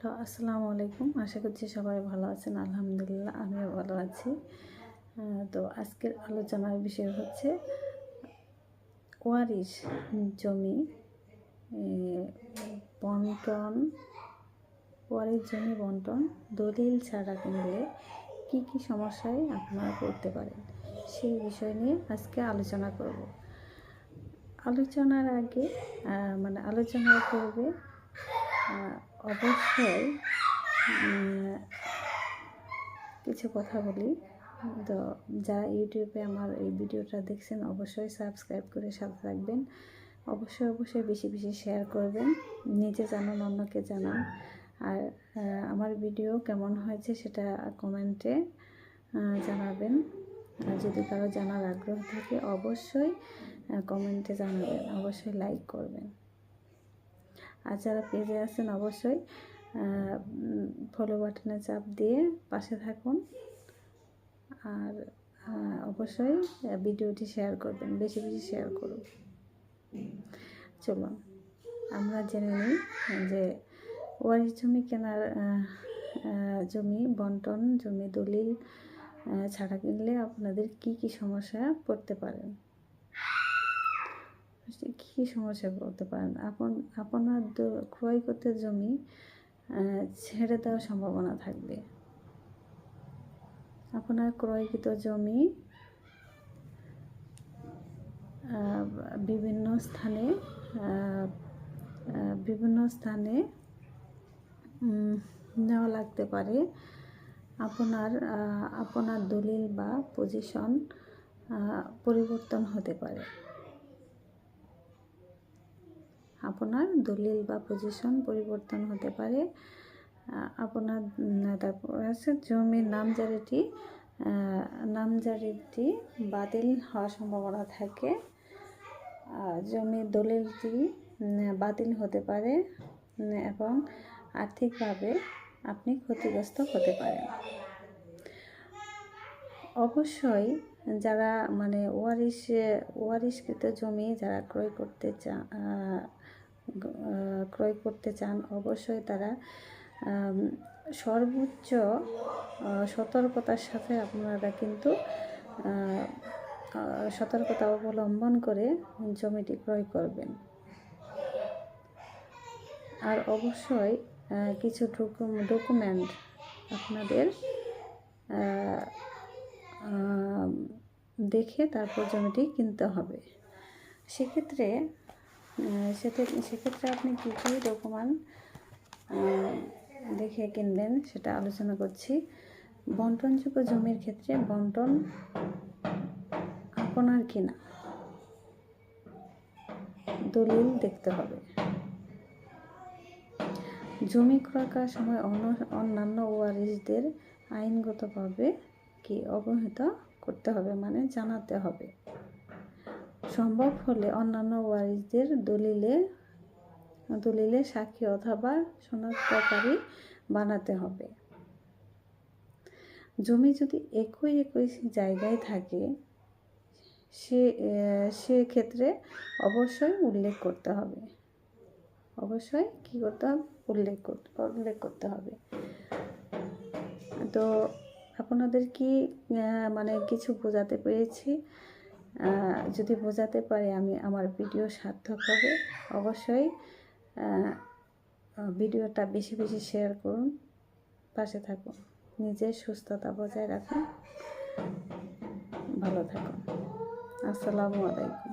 Hello আসসালামু আলাইকুম। আশা করছি সবাই ভালো আছেন। আলহামদুলিল্লাহ আমিও ভালো আছি। তো আজকের আলোচনার বিষয় হচ্ছে ওয়ারিশ জমি বন্টন ওয়ারিশ জমি বন্টন দলিল ছাড়া কিনলে কি কি সমস্যায় আপনারা পড়তে পারেন? সেই বিষয় নিয়ে আজকে আলোচনা করব। আলোচনার আগে মানে আলোচনার আহ, অবশ্যই কিছু কথা বলি। তো যারা ইউটিউবে আমার এই ভিডিওটা দেখছেন, অবশ্যই সাবস্ক্রাইব করে সাথে থাকবেন। অবশ্যই অবশ্যই বেশি বেশি শেয়ার করবেন। নিজে জানান, অন্যকে জানান। আর আমার ভিডিও কেমন হয়েছে সেটা কমেন্টে জানাবেন। আর যদি কারও জানার আগ্রহ থাকে, অবশ্যই কমেন্টে জানাবেন। অবশ্যই লাইক করবেন। আর যারা পেজে আছেন অবশ্যই ফলো বাটনে চাপ দিয়ে পাশে থাকুন। আর অবশ্যই ভিডিওটি শেয়ার করবেন, বেশি বেশি শেয়ার করুন। চলুন, আমরা জেনে নিই যে ওয়ারিশ জমি কেনার জমি, বন্টন, জমি দলিল ছাড়া কিনলে আপনাদের কি কি সমস্যা পড়তে পারেন কী সমস্যা পড়তে পারেন? আপন, আপনার ক্রয় করতে জমি ছেড়ে দেওয়ার সম্ভাবনা থাকবে। আপনার ক্রয়কৃত জমি বিভিন্ন স্থানে বিভিন্ন স্থানে নেওয়া লাগতে পারে। আপনার আপনার দলিল বা পজিশন পরিবর্তন হতে পারে। আপনার দলিল বা পজিশন পরিবর্তন হতে পারে। আপনার তারপর আছে জমির নামজারিটি। নামজারিটি বাতিল হওয়ার সম্ভাবনা থাকে। জমির দলিলটি বাতিল হতে পারে এবং আর্থিকভাবে আপনি ক্ষতিগ্রস্ত হতে পারেন। অবশ্যই যারা মানে ওয়ারিশ, ওয়ারিশকৃত জমি যারা ক্রয় করতে চান ক্রয় করতে চান, অবশ্যই তারা সর্বোচ্চ সতর্কতার সাথে আপনারা কিন্তু সতর্কতা অবলম্বন করে জমিটি ক্রয় করবেন। আর অবশ্যই কিছু ডকুমেন্ট আপনাদের দেখে তারপর জমিটি কিনতে হবে। সেক্ষেত্রে সেক্ষেত্রে আপনি কী কী ডকুমেন্ট দেখে কিনবেন সেটা আলোচনা করছি। বন্টনযোগ্য জমির ক্ষেত্রে বন্টন আপনার কিনা? দলিল দেখতে হবে। জমি ক্রয় করার সময় অন্য, অন্যান্য ওয়ারিশদের আইনগতভাবে কি অবহিত করতে হবে? মানে জানাতে হবে। সম্ভব হলে অন্যান্য ওয়ারিসদের দলিলে দলিলে সাক্ষী অথবা শনাক্তকারী বানাতে হবে। জমি যদি একই একই জায়গায় থাকে সে আহ, সেক্ষেত্রে অবশ্যই উল্লেখ করতে হবে। অবশ্যই কী করতে হবে? উল্লেখ করতে উল্লেখ করতে হবে। তো আপনাদের কি মানে কিছু বোঝাতে পেরেছি? যদি বোঝাতে পারি আমি আমার ভিডিও সার্থক হবে, অবশ্যই ভিডিওটা বেশি বেশি শেয়ার করুন, পাশে থাকুন নিজের সুস্থতা বজায় রাখুন, ভালো থাকুন। আসসালামু আলাইকুম।